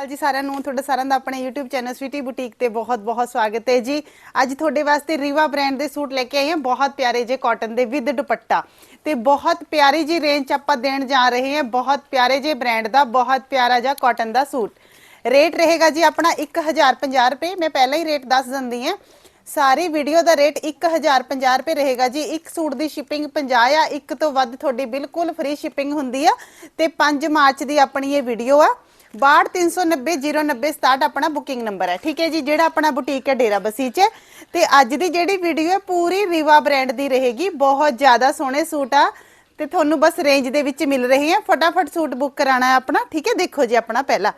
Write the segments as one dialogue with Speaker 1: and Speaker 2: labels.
Speaker 1: ਹਾਲ ਜੀ ਸਾਰਿਆਂ ਨੂੰ, ਤੁਹਾਡਾ ਸਾਰਿਆਂ ਦਾ ਆਪਣੇ YouTube ਚੈਨਲ ਸਵੀਟੀ ਬੁਟੀਕ ਤੇ ਬਹੁਤ-ਬਹੁਤ ਸਵਾਗਤ ਹੈ ਜੀ। ਅੱਜ ਤੁਹਾਡੇ ਵਾਸਤੇ ਰੀਵਾ ਬ੍ਰਾਂਡ ਦੇ ਸੂਟ ਲੈ ਕੇ ਆਏ ਹਾਂ, ਬਹੁਤ ਪਿਆਰੇ ਜੇ ਕਾਟਨ ਦੇ ਵਿਦ ਦੁਪੱਟਾ। ਤੇ ਬਹੁਤ ਪਿਆਰੀ ਜੀ ਰੇਂਜ ਆਪਾਂ ਦੇਣ ਜਾ ਰਹੇ ਹਾਂ, ਬਹੁਤ ਪਿਆਰੇ ਜੇ ਬ੍ਰਾਂਡ ਦਾ, ਬਹੁਤ ਪਿਆਰਾ ਜਿਹਾ ਕਾਟਨ ਦਾ ਸੂਟ। ਰੇਟ ਰਹੇਗਾ ਜੀ ਆਪਣਾ 1050 ਰੁਪਏ, ਮੈਂ ਪਹਿਲਾਂ ਹੀ ਰੇਟ ਦੱਸ ਦਿੰਦੀ ਹਾਂ। ਸਾਰੀ ਵੀਡੀਓ ਦਾ ਰੇਟ 1050 ਰੁਪਏ ਰਹੇਗਾ ਜੀ। ਇੱਕ ਸੂਟ ਦੀ ਸ਼ਿਪਿੰਗ 50 ਆ, ਇੱਕ ਤੋਂ ਵੱਧ ਤੁਹਾਡੀ ਬਿਲਕੁਲ ਫ੍ਰੀ ਸ਼ਿਪਿੰਗ ਹੁੰਦੀ ਆ। ਤੇ 5 ਮਾਰਚ ਦੀ ਆਪਣੀ ਇਹ ਵੀਡੀਓ ਆ। 6239009067 ਆਪਣਾ ਬੁਕਿੰਗ ਨੰਬਰ ਹੈ। ਠੀਕ ਹੈ ਜੀ, ਜਿਹੜਾ ਆਪਣਾ ਬੁਟੀਕ ਹੈ ਡੇਰਾ ਬਸੀ ਚ। ਤੇ ਅੱਜ ਦੀ ਜਿਹੜੀ ਵੀਡੀਓ ਹੈ, ਪੂਰੀ ਰੀਵਾ ਬ੍ਰਾਂਡ ਦੀ ਰਹੇਗੀ। ਬਹੁਤ ਜ਼ਿਆਦਾ ਸੋਹਣੇ ਸੂਟ ਆ। ਤੇ ਤੁਹਾਨੂੰ ਬਸ ਰੇਂਜ ਦੇ ਵਿੱਚ ਮਿਲ ਰਹੇ ਆ। ਫਟਾਫਟ ਸੂਟ ਬੁੱਕ ਕਰਾਣਾ ਹੈ ਆਪਣਾ। ਠੀਕ ਹੈ, ਦੇਖੋ ਜੀ ਆਪਣਾ ਪਹਿਲਾ।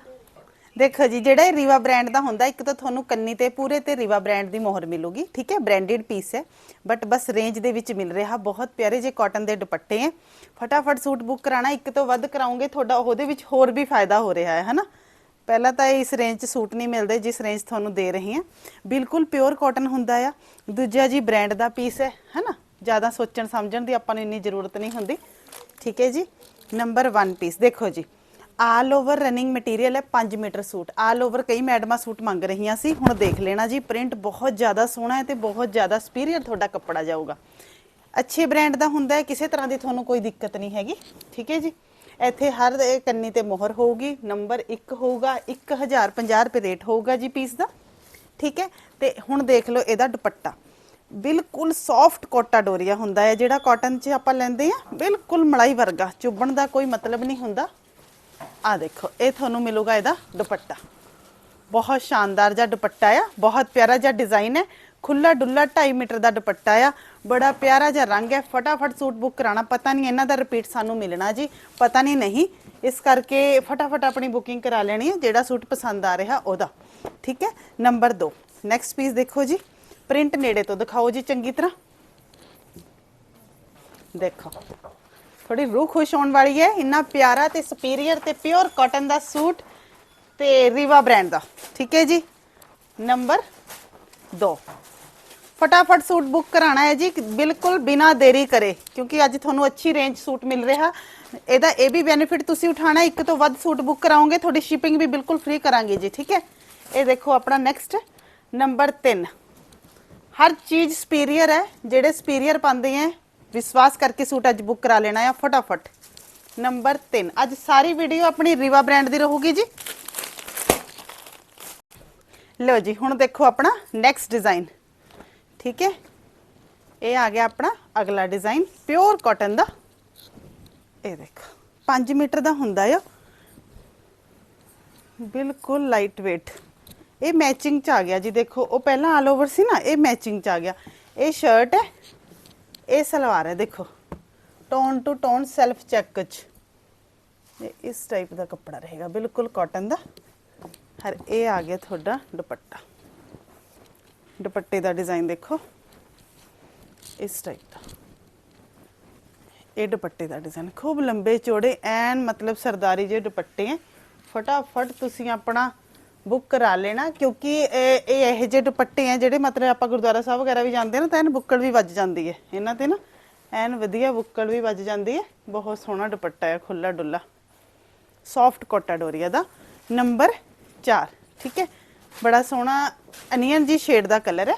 Speaker 1: ਦੇਖੋ ਜੀ, ਜਿਹੜਾ ਇਹ ਰੀਵਾ ਬ੍ਰਾਂਡ ਦਾ ਹੁੰਦਾ, ਇੱਕ ਤਾਂ ਤੁਹਾਨੂੰ ਕੰਨੀ ਤੇ ਪੂਰੇ ਤੇ ਰੀਵਾ ਬ੍ਰਾਂਡ ਦੀ ਮੋਹਰ ਮਿਲੂਗੀ, ਠੀਕ ਹੈ? ਬ੍ਰਾਂਡਡ ਪੀਸ ਹੈ। ਬਟ ਬਸ ਰੇਂਜ ਦੇ ਵਿੱਚ ਮਿਲ ਰਿਹਾ, ਬਹੁਤ ਪਿਆਰੇ ਜੇ ਕਾਟਨ ਦੇ ਦੁਪੱਟੇ ਹੈ। ਫਟਾਫਟ ਸੂਟ ਬੁੱਕ ਕਰਾਣਾ ਇੱਕ ਤੋਂ ਵੱਧ ਕਰਾਉਂਗੇ, ਤੁਹਾਡਾ ਉਹਦੇ ਵਿੱਚ ਹੋਰ ਵੀ ਫਾਇਦਾ ਹੋ ਰਿਹਾ ਹੈ, ਹਨਾ? ਪਹਿਲਾਂ ਤਾਂ ਇਸ ਰੇਂਜ 'ਚ ਸੂਟ ਨਹੀਂ ਮਿਲਦੇ, ਜਿਸ ਰੇਂਜ ਤੁਹਾਨੂੰ ਦੇ ਰਹੇ ਹਾਂ। ਬਿਲਕੁਲ ਪਿਓਰ ਕਾਟਨ ਹੁੰਦਾ ਆ। ਦੂਜਾ ਜੀ ਬ੍ਰਾਂਡ ਦਾ ਪੀਸ ਹੈ, ਹਨਾ? ਜ਼ਿਆਦਾ ਸੋਚਣ ਸਮਝਣ ਦੀ ਆਪਾਂ ਨੂੰ ਇੰਨੀ ਜ਼ਰੂਰਤ ਨਹੀਂ ਹੁੰਦੀ। ਠੀਕ ਹੈ ਜੀ? ਨੰਬਰ 1 ਪੀਸ ਦੇਖੋ ਜੀ। ਆਲ ਓਵਰ ਰਨਿੰਗ ਮਟੀਰੀਅਲ ਹੈ 5 ਮੀਟਰ ਸੂਟ। ਆਲ ਓਵਰ ਕਈ ਮੈਡਮਾਂ ਸੂਟ ਮੰਗ ਰਹੀਆਂ ਸੀ। ਹੁਣ ਦੇਖ ਲੈਣਾ ਜੀ, ਪ੍ਰਿੰਟ ਬਹੁਤ ਜ਼ਿਆਦਾ ਸੋਹਣਾ ਹੈ ਤੇ ਬਹੁਤ ਜ਼ਿਆਦਾ ਸੁਪੀਰੀਅਰ ਤੁਹਾਡਾ ਕੱਪੜਾ ਜਾਊਗਾ। ਅੱਛੇ ਬ੍ਰਾਂਡ ਦਾ ਹੁੰਦਾ ਹੈ, ਕਿਸੇ ਤਰ੍ਹਾਂ ਦੀ ਤੁਹਾਨੂੰ ਕੋਈ ਦਿੱਕਤ ਨਹੀਂ ਹੈਗੀ। ਠੀਕ ਹੈ ਜੀ? ਇੱਥੇ ਹਰ ਕੰਨੀ ਤੇ ਮੋਹਰ ਹੋਊਗੀ ਨੰਬਰ 1 ਹੋਊਗਾ 1050 ਰੁਪਏ ਰੇਟ ਹੋਊਗਾ ਜੀ ਪੀਸ ਦਾ। ਠੀਕ ਹੈ? ਤੇ ਹੁਣ ਦੇਖ ਲਓ ਇਹਦਾ ਦੁਪੱਟਾ। ਬਿਲਕੁਲ ਸੌਫਟ ਕੋਟਾ ਡੋਰੀਆ ਹੁੰਦਾ ਹੈ, ਜਿਹੜਾ ਕਾਟਨ 'ਚ ਆਪਾਂ ਲੈਂਦੇ ਆ ਬਿਲਕੁਲ ਮਲਾਈ ਵਰਗਾ, ਚੁੱਭਣ ਦਾ ਕੋਈ ਮਤਲਬ ਨਹੀਂ ਹੁੰਦਾ। ਆ ਦੇਖੋ, ਇਹ ਤੁਹਾਨੂੰ ਮਿਲੂਗਾ ਇਹਦਾ ਦੁਪੱਟਾ। ਬਹੁਤ ਸ਼ਾਨਦਾਰ ਜਿਹਾ ਦੁਪੱਟਾ ਆ, ਬਹੁਤ ਪਿਆਰਾ ਜਿਹਾ ਡਿਜ਼ਾਈਨ ਹੈ। ਖੁੱਲਾ ਡੁੱਲਾ 2.5 ਮੀਟਰ ਦਾ ਦੁਪੱਟਾ ਆ, ਬੜਾ ਪਿਆਰਾ ਜਿਹਾ ਰੰਗ ਹੈ। ਫਟਾਫਟ ਸੂਟ ਬੁੱਕ ਕਰਾਣਾ ਪਤਾ ਨਹੀਂ ਇਹਨਾਂ ਦਾ ਰਿਪੀਟ ਸਾਨੂੰ ਮਿਲਣਾ ਜੀ, ਪਤਾ ਨਹੀਂ ਨਹੀਂ। ਇਸ ਕਰਕੇ ਫਟਾਫਟ ਆਪਣੀ ਬੁਕਿੰਗ ਕਰਾ ਲੈਣੀ ਹੈ, ਜਿਹੜਾ ਸੂਟ ਪਸੰਦ ਆ ਰਿਹਾ ਉਹਦਾ। ਠੀਕ ਹੈ? ਨੰਬਰ 2 ਨੈਕਸਟ ਪੀਸ ਦੇਖੋ ਜੀ। ਪ੍ਰਿੰਟ ਨੇੜੇ ਤੋਂ ਦਿਖਾਓ ਜੀ, ਚੰਗੀ ਤਰ੍ਹਾਂ। ਦੇਖੋ। ਥੋੜੀ ਰੂਹ ਖੁਸ਼ ਹੋਣ ਵਾਲੀ ਹੈ। ਇੰਨਾ ਪਿਆਰਾ ਤੇ ਸੁਪੀਰੀਅਰ ਤੇ ਪਿਓਰ ਕਾਟਨ ਦਾ ਸੂਟ ਤੇ ਰੀਵਾ ਬ੍ਰਾਂਡ ਦਾ। ਠੀਕ ਹੈ ਜੀ? ਨੰਬਰ 2 ਫਟਾਫਟ ਸੂਟ ਬੁੱਕ ਕਰਾਣਾ ਹੈ ਜੀ। ਬਿਲਕੁਲ ਬਿਨਾ ਦੇਰੀ ਕਰੇ, ਕਿਉਂਕਿ ਅੱਜ ਤੁਹਾਨੂੰ ਅੱਛੀ ਰੇਂਜ ਸੂਟ ਮਿਲ ਰਿਹਾ। ਇਹਦਾ ਇਹ ਵੀ ਬੈਨੀਫਿਟ ਤੁਸੀਂ ਉਠਾਣਾ ਇੱਕ ਤੋਂ ਵੱਧ ਸੂਟ ਬੁੱਕ ਕਰਾਓਗੇ, ਤੁਹਾਡੀ ਸ਼ਿਪਿੰਗ ਵੀ ਬਿਲਕੁਲ ਫ੍ਰੀ ਕਰਾਂਗੇ ਜੀ। ਠੀਕ ਹੈ? ਇਹ ਦੇਖੋ ਆਪਣਾ ਨੈਕਸਟ ਨੰਬਰ 3 ਹਰ ਚੀਜ਼ ਸੁਪੀਰੀਅਰ ਹੈ। ਜਿਹੜੇ ਸੁਪੀਰੀਅਰ ਪਾਉਂਦੇ ਹੈ ਵਿਸ਼ਵਾਸ ਕਰਕੇ ਸੂਟ ਅੱਜ ਬੁੱਕ ਕਰਾ ਲੈਣਾ ਹੈ ਫਟਾਫਟ। ਨੰਬਰ 3 ਅੱਜ ਸਾਰੀ ਵੀਡੀਓ ਆਪਣੀ ਰੀਵਾ ਬ੍ਰਾਂਡ ਦੀ ਰਹੂਗੀ ਜੀ। ਲਓ ਜੀ, ਹੁਣ ਦੇਖੋ ਆਪਣਾ ਨੈਕਸਟ ਡਿਜ਼ਾਈਨ ਠੀਕ ਹੈ? ਇਹ ਆ ਗਿਆ ਆਪਣਾ ਅਗਲਾ ਡਿਜ਼ਾਈਨ ਪਿਓਰ ਕਾਟਨ ਦਾ। ਇਹ ਦੇਖੋ 5 ਮੀਟਰ ਦਾ ਹੁੰਦਾ ਆ। ਬਿਲਕੁਲ ਲਾਈਟ weight ਇਹ ਮੈਚਿੰਗ ਚ ਆ ਗਿਆ ਜੀ, ਦੇਖੋ, ਉਹ ਪਹਿਲਾਂ ਆਲ ਓਵਰ ਸੀ ਨਾ, ਇਹ ਮੈਚਿੰਗ ਚ ਆ ਗਿਆ। ਇਹ ਸ਼ਰਟ ਹੈ ਇਹ ਸਲਵਾਰ ਹੈ, ਦੇਖੋ। Tone two tone self check ਚ। ਇਸ ਟਾਈਪ ਦਾ ਕੱਪੜਾ ਰਹੇਗਾ, ਬਿਲਕੁਲ ਕਾਟਨ ਦਾ। ਹਰ ਇਹ ਆ ਗਿਆ ਤੁਹਾਡਾ ਦੁਪੱਟਾ। ਦੁਪੱਟੇ ਦਾ ਡਿਜ਼ਾਈਨ ਦੇਖੋ। ਇਸ ਟਾਈਪ ਦਾ। ਇਹ ਦੁਪੱਟੇ ਦਾ ਡਿਜ਼ਾਈਨ ਖੂਬ ਲੰਬੇ ਚੌੜੇ ਐਨ ਮਤਲਬ ਸਰਦਾਰੀ ਜਿਹੇ ਦੁਪੱਟੇ ਹੈ। ਫਟਾਫਟ ਤੁਸੀਂ ਆਪਣਾ ਬੁੱਕ ਕਰਾ ਲੈਣਾ, ਕਿਉਂਕਿ ਇਹ ਇਹ ਇਹੋ ਜਿਹੇ ਦੁਪੱਟੇ ਆ ਜਿਹੜੇ ਮਤਲਬ ਆਪਾਂ ਗੁਰਦੁਆਰਾ ਸਾਹਿਬ ਵਗੈਰਾ ਵੀ ਜਾਂਦੇ ਨਾ, ਤਾਂ ਐਨ ਬੁੱਕਲ ਵੀ ਵੱਜ ਜਾਂਦੀ ਹੈ। ਇਹਨਾਂ ਤੇ ਨਾ ਐਨ ਵਧੀਆ ਬੁੱਕਲ ਵੀ ਵੱਜ ਜਾਂਦੀ ਹੈ। ਬਹੁਤ ਸੋਹਣਾ ਦੁਪੱਟਾ ਹੈ ਖੁੱਲਾ ਡੁੱਲਾ। ਸੌਫਟ ਕੋਟਾ ਡੋਰੀਆ ਦਾ ਨੰਬਰ 4 ਠੀਕ ਹੈ? ਬੜਾ ਸੋਹਣਾ ਅਨੀਅਨ ਜੀ ਸ਼ੇਡ ਦਾ ਕਲਰ ਹੈ।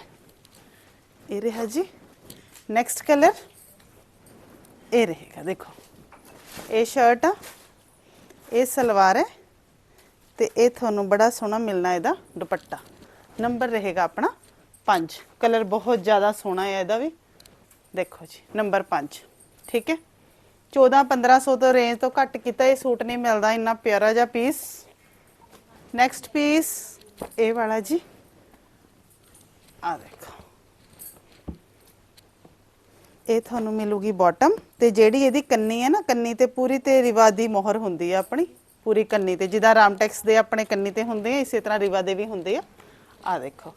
Speaker 1: ਇਹ ਰਿਹਾ ਜੀ। ਨੈਕਸਟ ਕਲਰ ਇਹ ਰਹੇਗਾ, ਦੇਖੋ। ਇਹ ਸ਼ਰਟ ਆ, ਇਹ ਸਲਵਾਰ ਹੈ। ਤੇ ਇਹ ਤੁਹਾਨੂੰ ਬੜਾ ਸੋਹਣਾ ਮਿਲਣਾ ਇਹਦਾ ਦੁਪੱਟਾ। ਨੰਬਰ ਰਹੇਗਾ ਆਪਣਾ 5 ਕਲਰ ਬਹੁਤ ਜ਼ਿਆਦਾ ਸੋਹਣਾ ਹੈ ਇਹਦਾ ਵੀ। ਦੇਖੋ ਜੀ, ਨੰਬਰ 5 ਠੀਕ ਹੈ? 14 1500 ਤੋਂ ਰੇਂਜ ਤੋਂ ਘੱਟ ਕੀਤਾ, ਇਹ ਸੂਟ ਨਹੀਂ ਮਿਲਦਾ, ਇੰਨਾ ਪਿਆਰਾ ਜਿਹਾ ਪੀਸ ਨੈਕਸਟ ਪੀਸ ਇਹ ਵਾਲਾ ਜੀ। ਆ ਦੇਖੋ। ਇਹ ਤੁਹਾਨੂੰ ਮਿਲੂਗੀ ਬਾਟਮ ਤੇ ਜਿਹੜੀ ਇਹਦੀ ਕੰਨੀ ਹੈ ਨਾ, ਕੰਨੀ ਤੇ ਪੂਰੀ ਤੇ ਰਿਵਾਦੀ ਮੋਹਰ ਹੁੰਦੀ ਹੈ ਆਪਣੀ। ਪੂਰੀ ਕੰਨੀ ਤੇ, ਜਿੱਦਾਂ ਰਾਮਟੈਕਸ ਦੇ ਆਪਣੇ ਕੰਨੀ ਤੇ ਹੁੰਦੇ ਆ, ਇਸੇ ਤਰ੍ਹਾਂ ਰਿਵਾ ਦੇ ਵੀ ਹੁੰਦੇ ਆ। ਆ ਦੇਖੋ।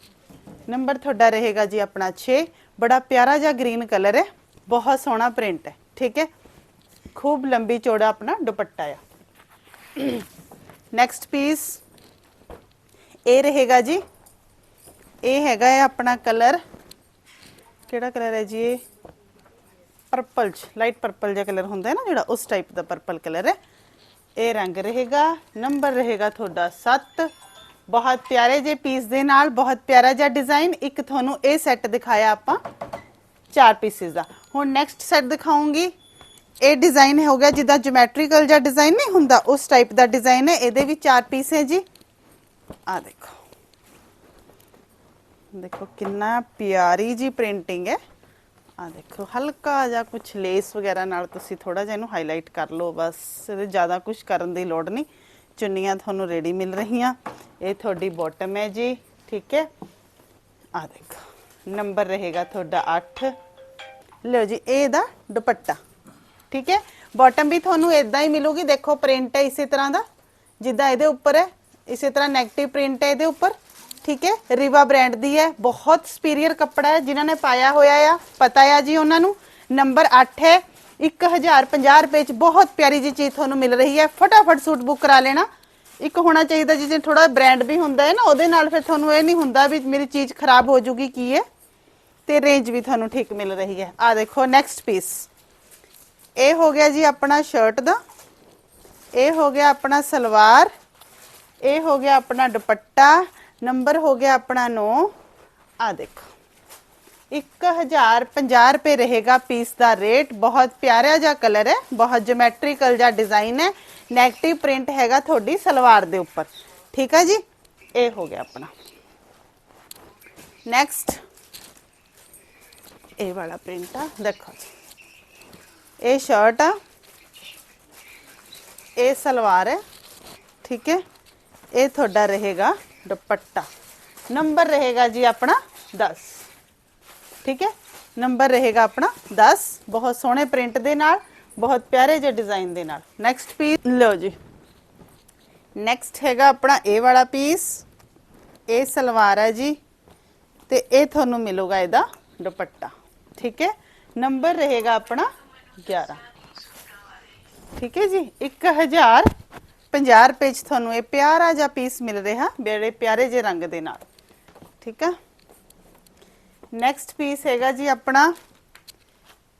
Speaker 1: ਨੰਬਰ ਤੁਹਾਡਾ ਰਹੇਗਾ ਜੀ ਆਪਣਾ 6 ਬੜਾ ਪਿਆਰਾ ਜਿਹਾ ਗ੍ਰੀਨ ਕਲਰ ਹੈ। ਬਹੁਤ ਸੋਹਣਾ ਪ੍ਰਿੰਟ ਹੈ। ਠੀਕ ਹੈ? ਖੂਬ ਲੰਬੀ ਚੌੜਾ ਆਪਣਾ ਦੁਪੱਟਾ ਆ। ਨੈਕਸਟ ਪੀਸ ਇਹ ਰਹੇਗਾ ਜੀ। ਇਹ ਹੈਗਾ ਹੈ ਆਪਣਾ ਕਲਰ। ਕਿਹੜਾ ਕਲਰ ਹੈ ਜੀ ਇਹ? ਪਰਪਲ ਚ ਲਾਈਟ ਪਰਪਲ ਜਿਹਾ ਕਲਰ ਹੁੰਦਾ ਹੈ ਨਾ, ਜਿਹੜਾ ਉਸ ਟਾਈਪ ਦਾ ਪਰਪਲ ਕਲਰ ਹੈ। ਇਹ ਰੰਗ ਰਹੇਗਾ, ਨੰਬਰ ਰਹੇਗਾ ਤੁਹਾਡਾ 7 ਬਹੁਤ ਪਿਆਰੇ ਜੇ ਪੀਸ ਦੇ ਨਾਲ, ਬਹੁਤ ਪਿਆਰਾ ਜਿਹਾ ਡਿਜ਼ਾਈਨ ਇੱਕ ਤੁਹਾਨੂੰ ਇਹ ਸੈੱਟ ਦਿਖਾਇਆ ਆਪਾਂ, ਚਾਰ ਪੀਸਿਸ ਦਾ। ਹੁਣ ਨੈਕਸਟ ਸੈੱਟ ਦਿਖਾਉਂਗੀ। ਇਹ ਡਿਜ਼ਾਈਨ ਹੋ ਗਿਆ ਜਿੱਦਾਂ ਜਿਓਮੈਟ੍ਰੀਕਲ ਜਿਹਾ ਡਿਜ਼ਾਈਨ ਨਹੀਂ ਹੁੰਦਾ, ਉਸ ਟਾਈਪ ਦਾ ਡਿਜ਼ਾਈਨ ਹੈ। ਇਹਦੇ ਵੀ ਚਾਰ ਪੀਸ ਹੈ ਜੀ। ਆ ਦੇਖੋ। ਦੇਖੋ ਕਿੰਨਾ ਪਿਆਰੀ ਜੀ ਪ੍ਰਿੰਟਿੰਗ ਹੈ। ਆ ਦੇਖੋ, ਹਲਕਾ ਜਿਹਾ ਕੁਝ ਲੇਸ ਵਗੈਰਾ ਨਾਲ ਤੁਸੀਂ ਥੋੜਾ ਜਿਹਾ ਇਹਨੂੰ ਹਾਈਲਾਈਟ ਕਰ ਲਓ, ਬਸ ਇਹਦੇ ਜ਼ਿਆਦਾ ਕੁਝ ਕਰਨ ਦੀ ਲੋੜ ਨਹੀਂ। ਚੁੰਨੀਆਂ ਤੁਹਾਨੂੰ ਰੈਡੀ ਮਿਲ ਰਹੀਆਂ। ਇਹ ਤੁਹਾਡੀ ਬਾਟਮ ਹੈ ਜੀ, ਠੀਕ ਹੈ? ਆ ਦੇਖੋ ਨੰਬਰ ਰਹੇਗਾ ਤੁਹਾਡਾ 8 ਲਓ ਜੀ ਇਹ ਇਹਦਾ ਦੁਪੱਟਾ, ਠੀਕ ਹੈ? ਬਾਟਮ ਵੀ ਤੁਹਾਨੂੰ ਇਦਾਂ ਹੀ ਮਿਲੂਗੀ, ਦੇਖੋ ਪ੍ਰਿੰਟ ਹੈ ਇਸੇ ਤਰ੍ਹਾਂ ਦਾ, ਜਿੱਦਾਂ ਇਹਦੇ ਉੱਪਰ ਹੈ, ਇਸੇ ਤਰ੍ਹਾਂ ਨੈਗੇਟਿਵ ਪ੍ਰਿੰਟ ਹੈ ਇਹਦੇ ਉੱਪਰ। ਠੀਕ ਹੈ? ਰਿਵਾ ਬ੍ਰਾਂਡ ਦੀ ਹੈ, ਬਹੁਤ ਸੁਪੀਰੀਅਰ ਕੱਪੜਾ ਹੈ, ਜਿਨ੍ਹਾਂ ਨੇ ਪਾਇਆ ਹੋਇਆ ਆ। ਪਤਾ ਆ ਜੀ ਉਹਨਾਂ ਨੂੰ? ਨੰਬਰ 8 ਹੈ 1050 ਰੁਪਏ ਚ ਬਹੁਤ ਪਿਆਰੀ ਜੀ ਚੀਜ਼ ਤੁਹਾਨੂੰ ਮਿਲ ਰਹੀ ਹੈ। ਫਟਾਫਟ ਸੂਟ ਬੁੱਕ ਕਰਾ ਲੈਣਾ। ਇੱਕ ਹੋਣਾ ਚਾਹੀਦਾ ਜਿਹਦੇ ਥੋੜਾ ਬ੍ਰਾਂਡ ਵੀ ਹੁੰਦਾ ਹੈ ਨਾ, ਉਹਦੇ ਨਾਲ ਫਿਰ ਤੁਹਾਨੂੰ ਇਹ ਨਹੀਂ ਹੁੰਦਾ ਵੀ ਮੇਰੀ ਚੀਜ਼ ਖਰਾਬ ਹੋ ਜੂਗੀ, ਕੀ ਹੈ? ਤੇ ਰੇਂਜ ਵੀ ਤੁਹਾਨੂੰ ਠੀਕ ਮਿਲ ਰਹੀ ਹੈ। ਆ ਦੇਖੋ ਨੈਕਸਟ ਪੀਸ ਇਹ ਹੋ ਗਿਆ ਜੀ ਆਪਣਾ ਸ਼ਰਟ ਦਾ। ਇਹ ਹੋ ਗਿਆ ਆਪਣਾ ਸਲਵਾਰ। ਇਹ ਹੋ ਗਿਆ ਆਪਣਾ ਦੁਪੱਟਾ। ਨੰਬਰ ਹੋ ਗਿਆ ਆਪਣਾ 9 ਆ ਦੇਖੋ। 1050 ਰੁਪਏ ਰਹੇਗਾ ਪੀਸ ਦਾ ਰੇਟ। ਬਹੁਤ ਪਿਆਰਾ ਜਿਹਾ ਕਲਰ ਹੈ। ਬਹੁਤ ਜਿਓਮੈਟ੍ਰੀਕਲ ਜਿਹਾ ਡਿਜ਼ਾਈਨ ਹੈ। 네ਗੇਟਿਵ ਪ੍ਰਿੰਟ ਹੈਗਾ ਤੁਹਾਡੀ ਸਲਵਾਰ ਦੇ ਉੱਪਰ। ਠੀਕ ਹੈ ਜੀ? ਇਹ ਹੋ ਗਿਆ ਆਪਣਾ। ਨੈਕਸਟ ਇਹ ਵਾਲਾ ਪ੍ਰਿੰਟ ਆ। ਦੇਖੋ ਜੀ। ਇਹ ਸ਼ਰਟ ਆ। ਇਹ ਸਲਵਾਰ ਹੈ। ਠੀਕ ਹੈ? ਇਹ ਤੁਹਾਡਾ ਰਹੇਗਾ। ਦੁਪੱਟਾ। ਨੰਬਰ ਰਹੇਗਾ ਜੀ ਆਪਣਾ 10 ਠੀਕ ਹੈ? ਨੰਬਰ ਰਹੇਗਾ ਆਪਣਾ 10 ਬਹੁਤ ਸੋਹਣੇ ਪ੍ਰਿੰਟ ਦੇ ਨਾਲ, ਬਹੁਤ ਪਿਆਰੇ ਜਿਹੇ ਡਿਜ਼ਾਈਨ ਦੇ ਨਾਲ। ਨੈਕਸਟ ਪੀਸ ਲਓ ਜੀ। ਨੈਕਸਟ ਹੈਗਾ ਆਪਣਾ ਇਹ ਵਾਲਾ ਪੀਸ ਇਹ ਸਲਵਾਰ ਹੈ ਜੀ। ਤੇ ਇਹ ਤੁਹਾਨੂੰ ਮਿਲੂਗਾ ਇਹਦਾ ਦੁਪੱਟਾ। ਠੀਕ ਹੈ? ਨੰਬਰ ਰਹੇਗਾ ਆਪਣਾ 11 ਠੀਕ ਹੈ ਜੀ? 1050 ਰੁਪਏ ਚ ਤੁਹਾਨੂੰ ਇਹ ਪਿਆਰਾ ਜਿਹਾ ਪੀਸ ਮਿਲ ਰਿਹਾ ਬੜੇ ਪਿਆਰੇ ਜਿਹੇ ਰੰਗ ਦੇ ਨਾਲ। ਠੀਕ ਹੈ ਨੈਕਸਟ ਪੀਸ ਹੈਗਾ ਜੀ ਆਪਣਾ,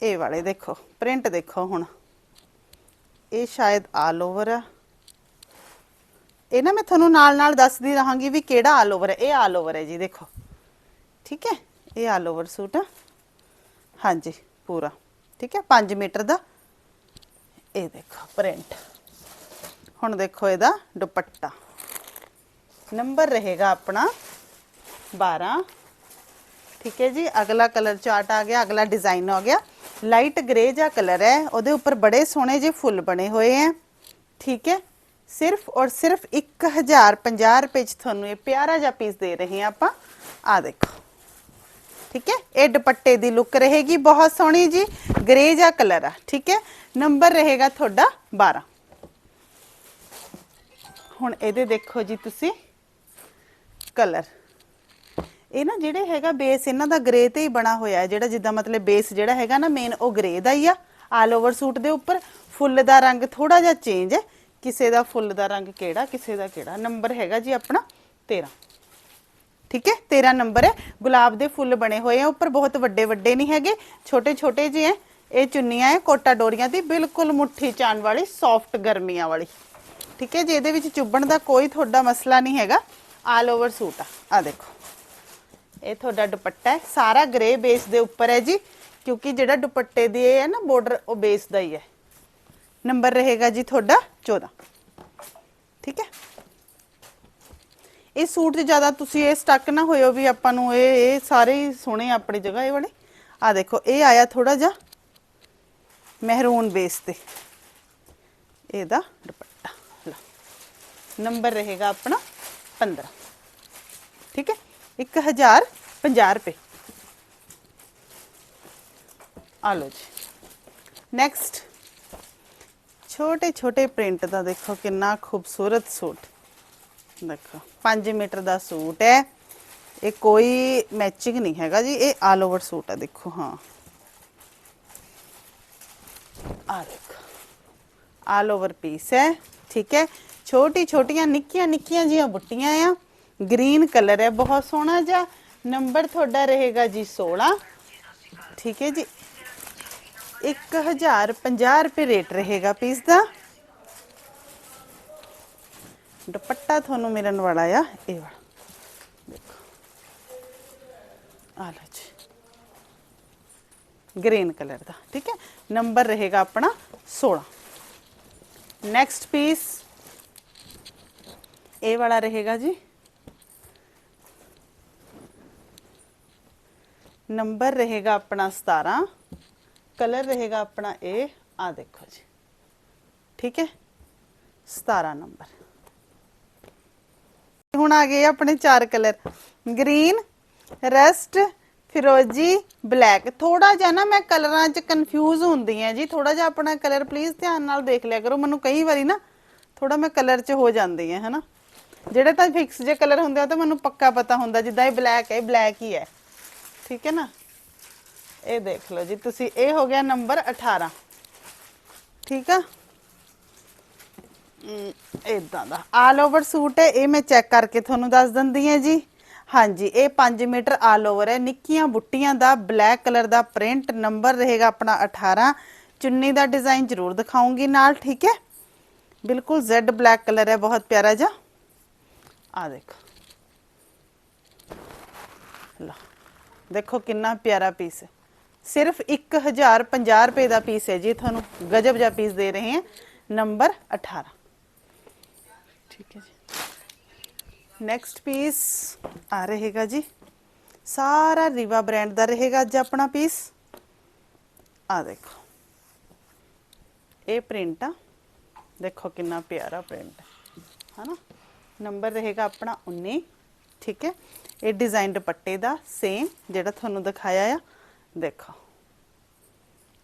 Speaker 1: ਇਹ ਵਾਲੇ ਦੇਖੋ ਪ੍ਰਿੰਟ ਦੇਖੋ ਹੁਣ। ਇਹ ਸ਼ਾਇਦ ਆਲ ਓਵਰ ਆ। ਇਹ ਨਾ ਮੈਂ ਤੁਹਾਨੂੰ ਨਾਲ ਨਾਲ ਦੱਸਦੀ ਰਹਾਂਗੀ ਵੀ ਕਿਹੜਾ ਆਲ ਓਵਰ ਹੈ ਇਹ ਆਲ ਓਵਰ ਹੈ ਜੀ, ਦੇਖੋ। ਠੀਕ ਹੈ? ਇਹ ਆਲ ਓਵਰ ਸੂਟ ਆ। ਹਾਂਜੀ, ਪੂਰਾ। ਠੀਕ ਹੈ? 5 ਮੀਟਰ ਦਾ। ਇਹ ਦੇਖੋ ਪ੍ਰਿੰਟ ਹੁਣ ਦੇਖੋ ਇਹਦਾ ਦੁਪੱਟਾ। ਨੰਬਰ ਰਹੇਗਾ ਆਪਣਾ 12 ਠੀਕ ਹੈ ਜੀ, ਅਗਲਾ ਕਲਰ ਚਾਰਟ ਆ ਗਿਆ, ਅਗਲਾ ਡਿਜ਼ਾਈਨ ਆ ਗਿਆ। ਲਾਈਟ ਗ੍ਰੇ ਜਿਹਾ ਕਲਰ ਹੈ, ਉਹਦੇ ਉੱਪਰ ਬੜੇ ਸੋਹਣੇ ਜਿਹੇ ਫੁੱਲ ਬਣੇ ਹੋਏ ਹੈ। ਠੀਕ ਹੈ, ਸਿਰਫ ਔਰ ਸਿਰਫ 1050 ਰੁਪਏ ਚ ਤੁਹਾਨੂੰ ਇਹ ਪਿਆਰਾ ਜਿਹਾ ਪੀਸ ਦੇ ਰਹੇ ਹਾਂ ਆਪਾਂ। ਆ ਦੇਖੋ। ਠੀਕ ਹੈ, ਇਹ ਦੁਪੱਟੇ ਦੀ ਲੁੱਕ ਰਹੇਗੀ, ਬਹੁਤ ਸੋਹਣੀ ਜੀ, ਗ੍ਰੇ ਜਿਹਾ ਕਲਰ ਆ। ਠੀਕ ਹੈ, ਨੰਬਰ ਰਹੇਗਾ ਤੁਹਾਡਾ 12 ਹੁਣ ਇਹਦੇ ਦੇਖੋ ਜੀ ਤੁਸੀਂ ਕਲਰ। ਇਹ ਨਾ ਜਿਹੜੇ ਹੈਗਾ ਬੇਸ ਇਹਨਾਂ ਦਾ ਗ੍ਰੇ ਤੇ ਹੀ ਬਣਾ ਹੋਇਆ ਹੈ, ਜਿਹੜਾ ਜਿੱਦਾਂ ਮਤਲਬ ਬੇਸ ਜਿਹੜਾ ਹੈਗਾ ਨਾ ਮੇਨ ਉਹ ਗ੍ਰੇ ਦਾ ਹੀ ਆ ਆਲ ਓਵਰ ਸੂਟ ਦੇ ਉੱਪਰ। ਫੁੱਲ ਦਾ ਰੰਗ ਥੋੜਾ ਜਿਹਾ ਚੇਂਜ ਹੈ, ਕਿਸੇ ਦਾ ਫੁੱਲ ਦਾ ਰੰਗ ਕਿਹੜਾ, ਕਿਸੇ ਦਾ ਕਿਹੜਾ। ਨੰਬਰ ਹੈਗਾ ਜੀ ਆਪਣਾ 13 ਠੀਕ ਹੈ 13 ਨੰਬਰ ਹੈ। ਗੁਲਾਬ ਦੇ ਫੁੱਲ ਬਣੇ ਹੋਏ ਆ, ਉੱਪਰ ਬਹੁਤ ਵੱਡੇ ਵੱਡੇ ਨਹੀਂ ਹੈਗੇ, ਛੋਟੇ ਛੋਟੇ ਜਿਹੇ ਹੈ। ਇਹ ਚੁੰਨੀਆਂ ਹੈ, ਕੋਟਾ ਡੋਰੀਆਂ ਦੀ, ਬਿਲਕੁਲ ਮੁੱਠੀ ਚਾਣ ਵਾਲੀ ਸੌਫਟ ਗਰਮੀਆਂ ਵਾਲੀ। ਠੀਕ ਹੈ, ਜੀ ਇਹਦੇ ਵਿੱਚ ਚੁੱਭਣ ਦਾ ਕੋਈ ਤੁਹਾਡਾ ਮਸਲਾ ਨਹੀਂ ਹੈਗਾ ਆਲ ਓਵਰ ਸੂਟ ਆ। ਆ ਦੇਖੋ। ਇਹ ਤੁਹਾਡਾ ਦੁਪੱਟਾ ਹੈ। ਸਾਰਾ ਗ੍ਰੇ ਬੇਸ ਦੇ ਉੱਪਰ ਹੈ ਜੀ, ਕਿਉਂਕਿ ਜਿਹੜਾ ਦੁਪੱਟੇ ਦੀ ਇਹ ਹੈ ਨਾ ਬਾਰਡਰ ਉਹ ਬੇਸ ਦਾ ਹੀ ਹੈ। ਨੰਬਰ ਰਹੇਗਾ ਜੀ ਤੁਹਾਡਾ 14 ਠੀਕ ਹੈ? ਇਹ ਸੂਟ 'ਚ ਜ਼ਿਆਦਾ ਤੁਸੀਂ ਇਹ ਸਟਕ ਨਾ ਹੋਇਓ ਵੀ ਆਪਾਂ ਨੂੰ ਇਹ ਇਹ ਸਾਰੇ ਸੋਹਣੇ ਆਪਣੀ ਜਗ੍ਹਾ, ਇਹ ਵਾਲੇ। ਆ ਦੇਖੋ, ਇਹ ਆਇਆ ਥੋੜਾ ਜਿਹਾ ਮਹਿਰੂਨ ਬੇਸ ਤੇ। ਇਹਦਾ ਦੁਪੱਟਾ। ਨੰਬਰ ਰਹੇਗਾ ਆਪਣਾ 15 ਠੀਕ ਹੈ? 1050 ਰੁਪਏ। ਆ ਲਓ ਜੀ। ਨੈਕਸਟ ਛੋਟੇ ਛੋਟੇ ਪ੍ਰਿੰਟ ਦਾ ਦੇਖੋ ਕਿੰਨਾ ਖੂਬਸੂਰਤ ਸੂਟ। ਦੇਖੋ 5 ਮੀਟਰ ਦਾ ਸੂਟ ਹੈ। ਇਹ ਕੋਈ ਮੈਚਿੰਗ ਨਹੀਂ ਹੈਗਾ ਜੀ, ਇਹ ਆਲ ਓਵਰ ਸੂਟ ਹੈ, ਦੇਖੋ, ਹਾਂ। ਆ ਦੇਖੋ। ਆਲ ਓਵਰ ਪੀਸ ਹੈ, ਠੀਕ ਹੈ? ਛੋਟੀ ਛੋਟੀਆਂ ਨਿੱਕੀਆਂ ਨਿੱਕੀਆਂ ਜੀਆਂ ਬੁੱਟੀਆਂ ਆ। ਗ੍ਰੀਨ ਕਲਰ ਹੈ, ਬਹੁਤ ਸੋਹਣਾ ਜਿਹਾ। ਨੰਬਰ ਤੁਹਾਡਾ ਰਹੇਗਾ ਜੀ 16 ਠੀਕ ਹੈ ਜੀ। 1050 ਰੁਪਏ ਰੇਟ ਰਹੇਗਾ ਪੀਸ ਦਾ। ਦੁਪੱਟਾ ਤੁਹਾਨੂੰ ਮਿਲਣ ਵਾਲਾ ਆ, ਇਹ ਵਾਲਾ। ਦੇਖੋ। ਆ ਲਓ ਜੀ। ਗ੍ਰੀਨ ਕਲਰ ਦਾ। ਠੀਕ ਹੈ। ਨੰਬਰ ਰਹੇਗਾ ਆਪਣਾ 16 ਨੈਕਸਟ ਪੀਸ ਇਹ ਵਾਲਾ ਰਹੇਗਾ ਜੀ। ਨੰਬਰ ਰਹੇਗਾ ਆਪਣਾ 17 ਕਲਰ ਰਹੇਗਾ ਆਪਣਾ ਇਹ ਆ ਦੇਖੋ ਜੀ। ਠੀਕ ਹੈ? 17 ਨੰਬਰ। ਹੁਣ ਆ ਗਏ ਆਪਣੇ ਚਾਰ ਕਲਰ। ਗ੍ਰੀਨ, ਰਸਟ, ਫਿਰੋਜੀ, ਬਲੈਕ। ਥੋੜਾ ਜਿਹਾ ਨਾ ਮੈਂ ਕਲਰਾਂ 'ਚ ਕਨਫਿਊਜ਼ ਹੁੰਦੀ ਆ ਜੀ। ਥੋੜਾ ਜਿਹਾ ਆਪਣਾ ਕਲਰ ਪਲੀਜ਼ ਧਿਆਨ ਨਾਲ ਦੇਖ ਲਿਆ ਕਰੋ। ਮੈਨੂੰ ਕਈ ਵਾਰੀ ਨਾ ਥੋੜਾ ਮੈਂ ਕਲਰ 'ਚ ਹੋ ਜਾਂਦੀ ਆ ਹਨਾ ਜਿਹੜੇ ਤਾਂ ਫਿਕਸ ਜੇ ਕਲਰ ਹੁੰਦੇ ਆ ਤਾਂ ਮੈਨੂੰ ਪੱਕਾ ਪਤਾ ਹੁੰਦਾ, ਜਿੱਦਾਂ ਇਹ ਬਲੈਕ ਹੈ ਬਲੈਕ ਹੀ ਹੈ। ਠੀਕ ਹੈ ਨਾ? ਇਹ ਦੇਖ ਲਓ ਜੀ, ਤੁਸੀਂ, ਇਹ ਹੋ ਗਿਆ ਨੰਬਰ 18 ਠੀਕ ਆ? ਇਦਾਂ ਦਾ। ਆਲ ਓਵਰ ਸੂਟ ਹੈ, ਇਹ ਮੈਂ ਚੈੱਕ ਕਰਕੇ ਤੁਹਾਨੂੰ ਦੱਸ ਦਿੰਦੀ ਹਾਂ ਜੀ। ਹਾਂਜੀ, ਇਹ 5 ਮੀਟਰ ਆਲ ਓਵਰ ਹੈ। ਨਿੱਕੀਆਂ ਬੁੱਟੀਆਂ ਦਾ ਬਲੈਕ ਕਲਰ ਦਾ ਪ੍ਰਿੰਟ ਨੰਬਰ ਰਹੇਗਾ ਆਪਣਾ 18 ਚੁੰਨੀ ਦਾ ਡਿਜ਼ਾਈਨ ਜ਼ਰੂਰ ਦਿਖਾਉਂਗੀ ਨਾਲ, ਠੀਕ ਹੈ? ਬਿਲਕੁਲ ਜ਼ੈਡ ਬਲੈਕ ਕਲਰ ਹੈ, ਬਹੁਤ ਪਿਆਰਾ ਜਿਹਾ। ਆ ਦੇਖੋ ਲਾ ਦੇਖੋ ਕਿੰਨਾ ਪਿਆਰਾ ਪੀਸ ਹੈ ਸਿਰਫ 1050 ਰੁਪਏ ਦਾ ਪੀਸ ਹੈ ਜੀ ਤੁਹਾਨੂੰ ਗਜਬ ਜਿਹਾ ਪੀਸ ਦੇ ਰਹੇ ਹਾਂ ਨੰਬਰ 18 ਠੀਕ ਹੈ ਜੀ ਨੈਕਸਟ ਪੀਸ ਆ ਰਹੇਗਾ ਜੀ ਸਾਰਾ ਰੀਵਾ ਬ੍ਰਾਂਡ ਦਾ ਰਹੇਗਾ ਅੱਜ ਆਪਣਾ ਪੀਸ ਆ ਦੇਖੋ ਇਹ ਪ੍ਰਿੰਟ ਆ ਦੇਖੋ ਕਿੰਨਾ ਪਿਆਰਾ ਪ੍ਰਿੰਟ ਹੈ ਹਨਾ ਨੰਬਰ ਰਹੇਗਾ ਆਪਣਾ 19 ਠੀਕ ਹੈ? ਇਹ ਡਿਜ਼ਾਈਨ ਦੁਪੱਟੇ ਦਾ ਸੇਮ ਜਿਹੜਾ ਤੁਹਾਨੂੰ ਦਿਖਾਇਆ ਆ, ਦੇਖੋ।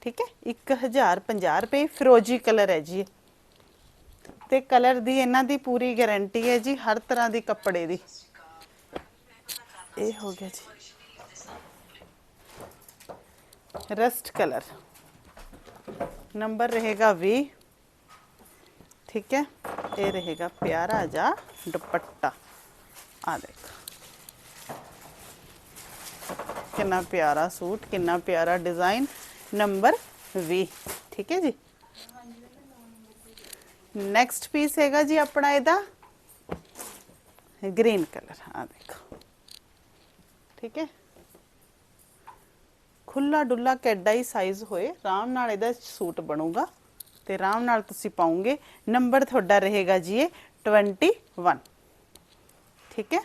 Speaker 1: ਠੀਕ ਹੈ? 1050 ਰੁਪਏ, ਫਿਰੋਜੀ ਕਲਰ ਹੈ ਜੀ ਤੇ ਕਲਰ ਦੀ ਇਹਨਾਂ ਦੀ ਪੂਰੀ ਗਾਰੰਟੀ ਹੈ ਜੀ, ਹਰ ਤਰ੍ਹਾਂ ਦੀ ਕੱਪੜੇ ਦੀ। ਇਹ ਹੋ ਗਿਆ ਜੀ। Rust colour. ਨੰਬਰ ਰਹੇਗਾ 20 ਠੀਕ ਹੈ? ਇਹ ਰਹੇਗਾ ਪਿਆਰਾ ਜਿਹਾ ਦੁਪੱਟਾ। ਆ ਦੇਖੋ। ਕਿੰਨਾ ਪਿਆਰਾ ਸੂਟ, ਕਿੰਨਾ ਪਿਆਰਾ ਡਿਜ਼ਾਈਨ। ਨੰਬਰ 20 ਠੀਕ ਹੈ ਜੀ? ਨੈਕਸਟ ਪੀਸ ਹੈਗਾ ਜੀ ਆਪਣਾ ਇਹਦਾ। ਗ੍ਰੀਨ ਕਲਰ ਆ ਦੇਖੋ। ਠੀਕ ਹੈ? ਖੁੱਲਾ ਡੁੱਲਾ ਕਿੱਡਾ ਹੀ ਸਾਈਜ਼ ਹੋਏ, ਆਰਾਮ ਨਾਲ ਇਹਦਾ ਸੂਟ ਬਣੂਗਾ। ਤੇ ਆਰਾਮ ਨਾਲ ਤੁਸੀਂ ਪਾਉਂਗੇ। ਨੰਬਰ ਤੁਹਾਡਾ ਰਹੇਗਾ ਜੀ ਇਹ 21 ਠੀਕ ਹੈ?